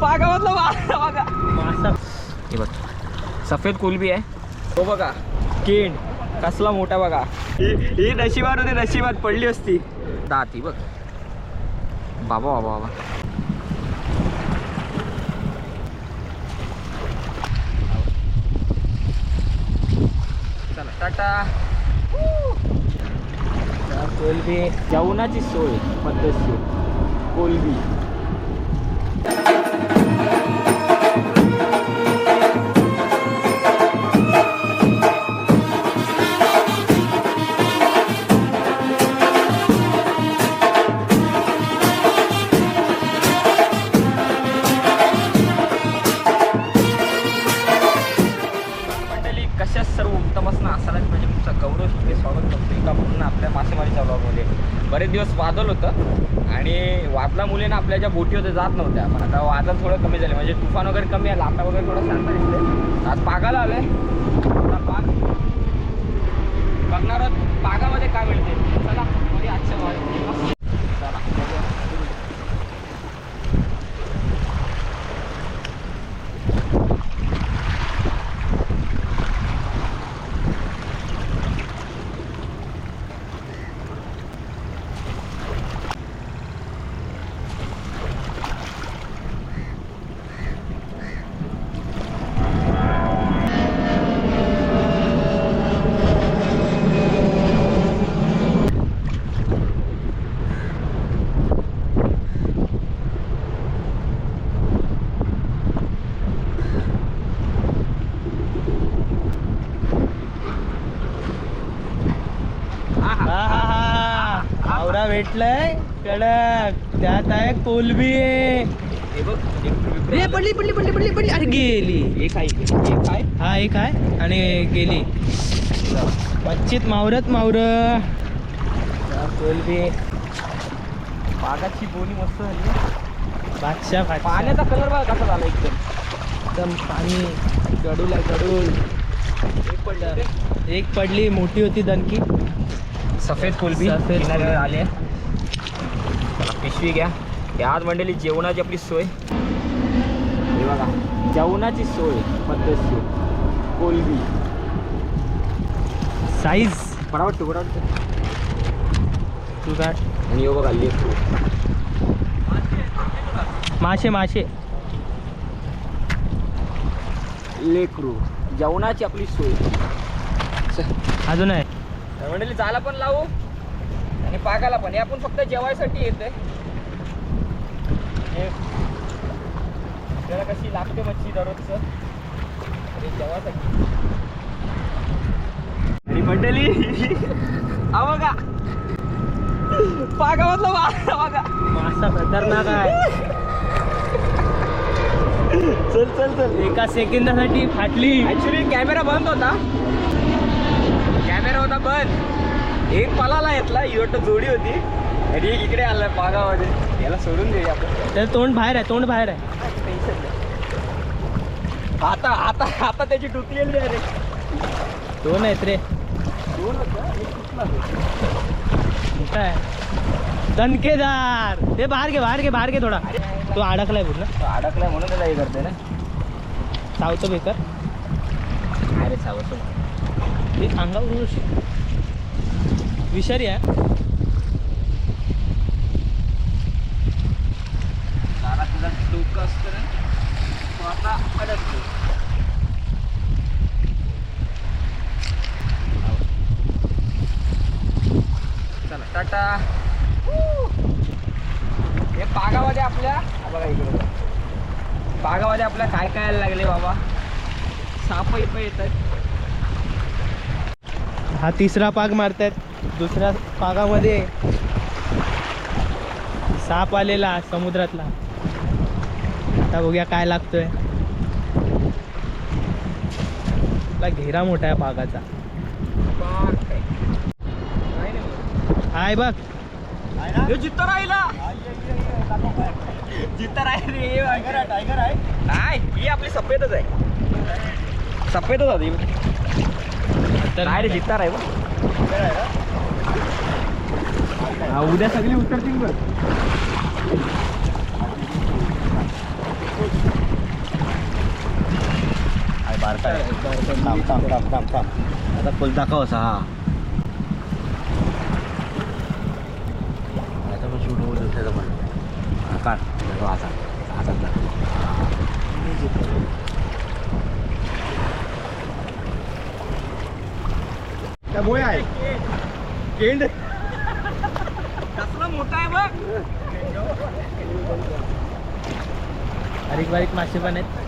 पागामधला मासा बघा मासा हे बघ सफेद कोलबी आहे. तो बघा केंड कसला मोठा बघा. ही ही नशिबात होती नशिबात पडली असती. दाती बघ. बाबा बाबा बाबा. चला टाटा. कोलबी जेवणाची सोय पद्धतशीर. कोलबी. मुले ना आपल्या ज्या बोटी होत्या जात नव्हत्या. पण आता वादळ थोडं कमी झाले म्हणजे तुफान वगैरे कमी आहे लाटा वगैरे थोडं शांत दिसते आज पागाला आलंय. आता पाग बघणार आहोत पागामध्ये काय मिळते चला आजच्या भागात. चला बघूया. आवरा भेटलाय त्यात आहे कोलबी. हे रे पडली पडली पडली पडली पडली. अरे गेली. एक आहे एक आहे हा एक आहे आणि गेली. मच्छीत मावरत मावर. कोलबी. पागाची बोली मस्त झाली. बादशाह बादशाह. पाण्याचा कलर बघा कसा झाला एकदम. एकदम पाणी. गडूल आहे गडूल. एक पडलं. एक पडली मोठी होती दणकी. सफेद कोलबी. सफेद. आले पिशवी घ्या. हे आज मंडळी जेवणाची आपली सोय. हे बघा जेवणाची सोय पद्धतशीर. कोलबी. साईज बरा वाटतो बरा वाटतो तू काय? आणि हे बघा लेकरू. मासे मासे. लेकरू जेवणाची आपली सोय. चल. अजून आहे. मंडळी जायला पण लावू? पागाला पण. आपण फक्त जेवायसाठी येतोय. हे आपल्याला कशी लागते मच्छी दररोजचं? जेवायसाठी आणि मंडळी हा बघा. पागामधला मासा बघा. मासा खतरनाक आहे. चल चल चल. एका सेकंदासाठी फाटली. ऍक्च्युली कॅमेरा बंद होता. कॅमेरा होता बंद. एक पलाला घेतला इवट जोडी होती. आणि एक इकडे आलाय पागामध्ये याला सोडून देऊया आपण. तर तोंड बाहेर आहे तोंड बाहेर आहे. आता आता आता त्याची टुकलेली आहे रे. दोन आहेत रे. दोन. मोठा आहे? दणकेदार. ते बाहेर घे बाहेर घे बाहेर घे थोडा. तो अडकलाय पूर्ण. तो अडकलाय म्हणून त्याला हे करते ना. चावतो बेकर अरे सावतो ते अंगावर उशी. विषारी आहे. डोकं असतं तो आता अडकतो चला टाटा. हे पागामध्ये आपल्या हा बघा इकडे बघा. पागामध्ये आपल्या काय काय लागले बाबा? साप इप येत आहेत हा तिसरा पाग मारतायत. दुसऱ्या पागामध्ये साप आलेला समुद्रातला. आता बघूया काय लागतोय. आपला घेरा मोठा आहे नाही. हाय बघ. जित्ता राहिला. जित्ता राहिले टायगर आहे टायगर आहे. ही आपली सफेदच आहे. सफेदच होती तर रे जित्ता आहे बघ हा उद्या सगळी उतरतील बघ. थांब थांब थांब थांब थांब. आता खोल दाखव असा हा. पण शूट होऊ हा आता. हातात दाखव बोया आहे केंड मोठा आहे बघ. बारीक बारीक मासे पण आहेत.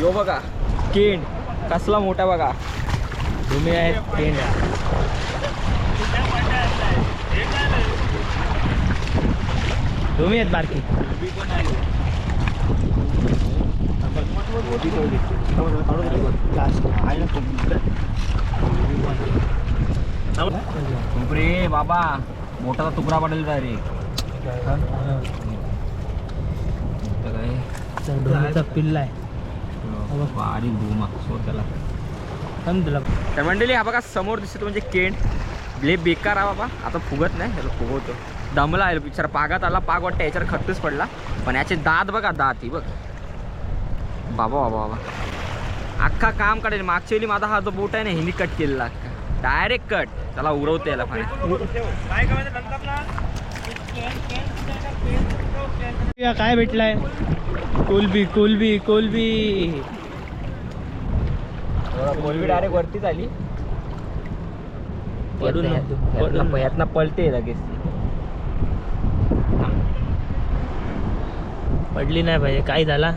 यो बघा. केंड. कसला मोठा बघा. तुम्ही आहेत पेंड तुम्ही आहेत बारकी. रे बाबा मोठा तुकडा पडेल ढोलीचा पिल्ला आहे. बारीक भूमा सोड त्याला. थांब तुला. तर मंडळी हा बघा समोर दिसतो म्हणजे केंड लय बेकार आहे बाबा. आता फुगत नाही त्याला फुगवतो. दमला आहे बिचारा पागात आला पाग वाटतं याच्यावर खट्टूच पडला. पण याचे दात बघा दात ही बघ. बाबा बाबा बाबा. अख्खा काम काढेल. मागच्या वेळी माझा हा जो बोट आहे ना हिनी कट केलेला अख्खा. डायरेक्ट कट त्याला उरवते याला या काय भेटलाय? कोलबी कोलबी कोलबी. कोलबी डायरेक्ट वरतीच आली पडून पडून. पलटे लगेच. पडली नाही पाहिजे. काय झाला?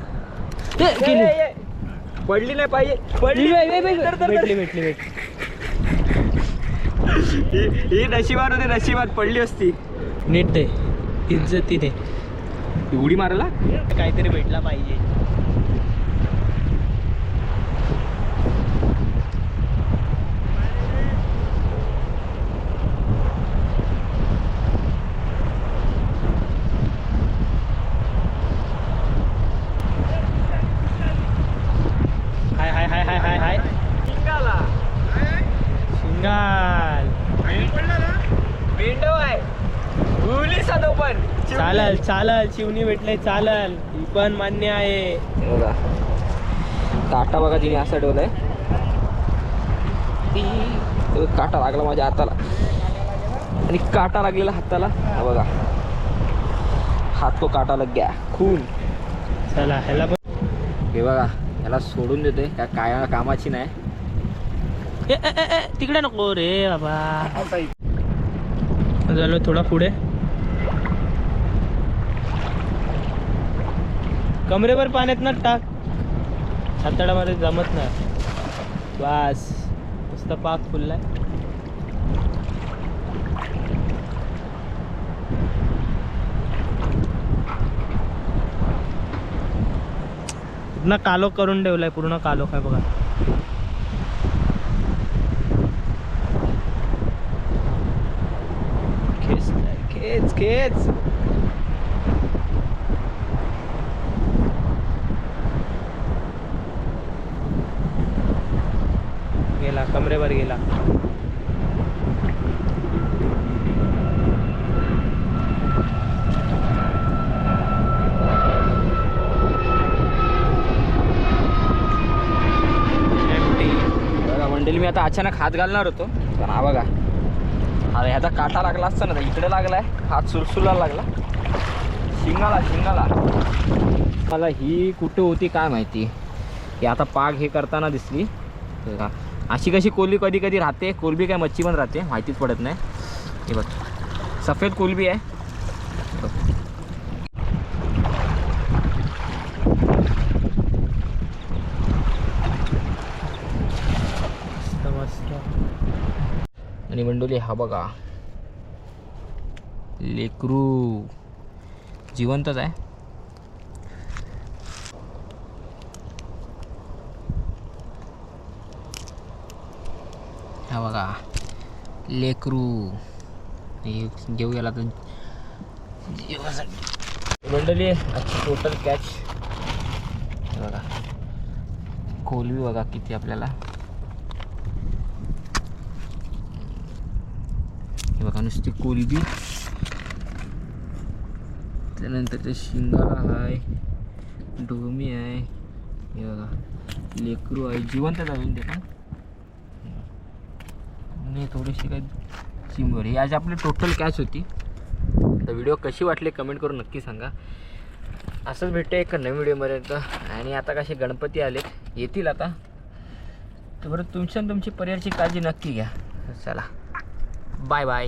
पडली नाही पाहिजे. पडली. भेटली भेटली भेटली. ही- ही नशिबात होती नशिबात पडली असती. नीट आहे इज्जतीने. उडी मारायला? काहीतरी भेटला पाहिजे हाय हाय हाय हाय हाय हाय शिंगाला शिंगाल मेंढव आहे उली साधव पण चालल चालल शिवणी भेटले चालल ही पण मान्य आहे. बघा काटा बघा तिने असा ठेवलाय तो काटा लागला माझ्या हाताला. आणि काटा लागलेला हाताला. हा बघा. हात तो काटा लग गया. खून. चला ह्याला पण हे बघा याला सोडून देतोय त्या काय कामाची नाही. ए, ए, ए, ए, तिकडे नको रे बाबा. झालो थोडा पुढे. कमरेवर पाण्यात ना टाक. हाताळामध्ये जमत नाही. बस. नुसता पाक फुललाय. पूर्ण कालो करून ठेवलाय पूर्ण कालो काय बघा. खेच खेच खेच. कमरेवर गेला. Empty. मंडळी मी आता अचानक हात घालणार होतो. पण हा बघा अरे ह्याचा काटा लागला असता ना तर इकडे लागलाय हात सुरसुला लागला. शिंगाला शिंगाला. मला ही कुठे होती काय माहिती. ही आता पाग हे करताना दिसली. अशी कशी कोलबी कधी कधी राहते? कोलबी काय मच्छी पण राहते माहितीच पडत नाही. हे बघ. सफेद कोलबी आहे. आणि मंडोली हा बघा. लेकरू. जिवंतच आहे. हा बघा. लेकरू. घेऊ गेला तर जेवासाठी मंडळी आजची टोटल कॅच बघा. कोलबी बघा किती आपल्याला. हे बघा नुसती कोलबी त्यानंतर ते शिंगाला आहे. डोमी आहे. हे बघा. लेकरू आहे. जिवंत जाऊन ते म्हणजे पण. आणि थोडीशी काय चिंबर ही आज आपली टोटल कॅच होती. तर व्हिडिओ कशी वाटली कमेंट करून नक्की सांगा. असंच भेटते एक नवीन व्हिडिओमध्ये आणि आता कसे गणपती आलेत येतील आता. तर बरं तुमच्या तुमची परिवारची काळजी नक्की घ्या. चला. Bye bye